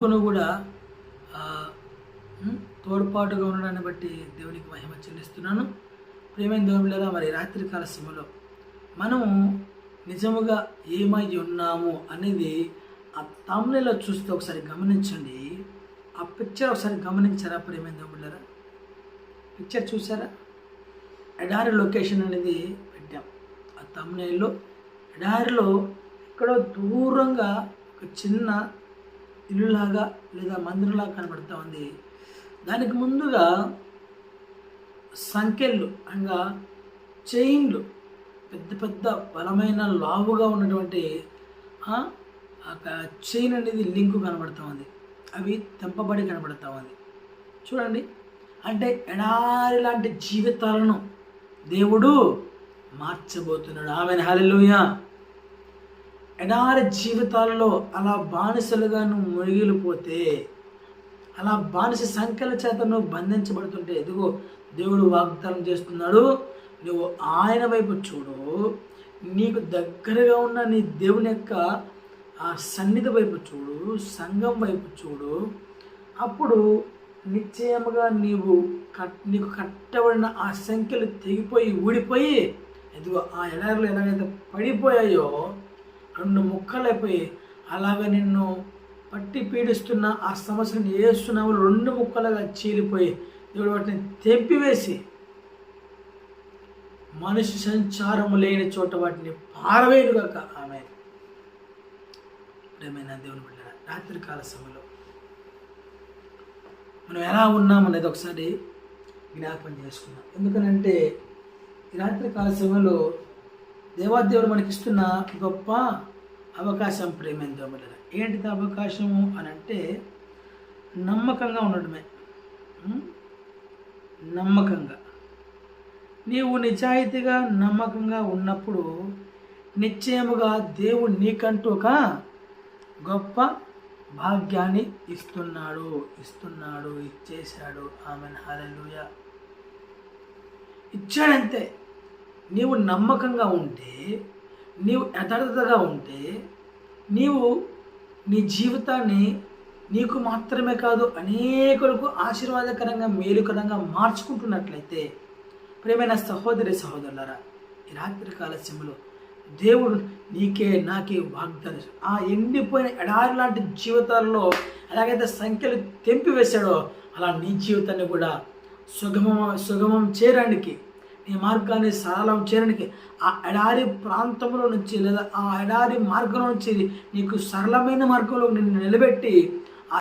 కొను కూడా తోడ్పాటుగా ఉండడాన్ని బట్టి దేవునికి మహిమ చెల్లిస్తున్నాను. ప్రేమైన దేవుళ్ళగా మరి రాత్రికాల సమయంలో మనము నిజముగా ఏమై ఉన్నాము అనేది ఆ తమిళలో చూస్తే ఒకసారి గమనించండి. ఆ పిక్చర్ ఒకసారి గమనించారా ప్రేమైన దేవుళ్ళరా పిక్చర్ చూసారా? ఎడారి లొకేషన్ అనేది పెట్టాం. ఆ తమిళలో ఎడారిలో ఎక్కడో దూరంగా ఒక చిన్న ఇల్లులాగా లేదా మందిరంలాగా కనబడుతూ ఉంది. దానికి ముందుగా సంఖ్యలు అనగా చైన్లు పెద్ద పెద్ద బలమైన లావుగా ఉన్నటువంటి ఒక చైన్ అనేది లింకు కనబడుతూ ఉంది. అవి తెంపబడి కనబడుతూ ఉంది. చూడండి. అంటే ఎడారి లాంటి జీవితాలను దేవుడు మార్చబోతున్నాడు. ఆమె హాలెలుయా ఎడారి జీవితాలలో అలా బానిసలుగా నువ్వు మునిగిలిపోతే అలా బానిస సంఖ్యల చేత నువ్వు బంధించబడుతుంటే ఎదుగో దేవుడు వాగ్దానం చేస్తున్నాడు నువ్వు ఆయన వైపు చూడు. నీకు దగ్గరగా ఉన్న నీ దేవుని యొక్క ఆ సన్నిధి వైపు చూడు సంఘం వైపు చూడు. అప్పుడు నిశ్చయముగా నీవు కట్ నీకు కట్టబడిన ఆ సంఖ్యలు తెగిపోయి ఊడిపోయి ఎదుగో ఆ ఎడారిలో ఎలాగైతే పడిపోయాయో రెండు ముక్కలైపోయి అలాగ నిన్ను పట్టి పీడిస్తున్న ఆ సమస్యను ఏస్తున్నావు రెండు ముక్కలుగా చీలిపోయి దేవుడు వాటిని తెంపివేసి మనిషి సంచారము లేని చోట వాటిని పారవేయుగాక ఆమె ప్రేమైన దేవుని బిడ్డ రాత్రికాల సమయంలో మనం ఎలా ఉన్నామనేది ఒకసారి జ్ఞాపం చేసుకున్నాం ఎందుకనంటే రాత్రికాల సమయంలో దేవాదేవుడు మనకి ఇస్తున్న గొప్ప అవకాశం ప్రేమైన దేవుడు ఏంటిది అవకాశము అని అంటే నమ్మకంగా ఉండడమే. నమ్మకంగా. నీవు నిజాయితీగా నమ్మకంగా ఉన్నప్పుడు నిశ్చయముగా దేవుడు నీకంటూ ఒక గొప్ప భాగ్యాన్ని ఇస్తున్నాడు ఇస్తున్నాడు ఇచ్చేశాడు. ఆమెను. హాలూయ ఇచ్చాడంతే. నీవు నమ్మకంగా ఉంటే నీవు యథార్థతగా ఉంటే నీవు నీ జీవితాన్ని నీకు మాత్రమే కాదు అనేకులకు ఆశీర్వాదకరంగా మేలుకరంగా మార్చుకుంటున్నట్లయితే ప్రేమైన సహోదరి సహోదరులరా ఈ రాత్రి సమయంలో దేవుడు నీకే నాకే వాగ్దానం ఆ ఎండిపోయిన ఎడారి లాంటి జీవితాల్లో ఎలాగైతే సంఖ్యలు తెంపివేశాడో అలా నీ జీవితాన్ని కూడా సుగమం సుగమం చేయడానికి నీ మార్గాన్ని సరళం చేయడానికి ఆ ఎడారి ప్రాంతంలో నుంచి లేదా ఆ ఎడారి మార్గంలో నుంచి నీకు సరళమైన మార్గంలో నిన్ను నిలబెట్టి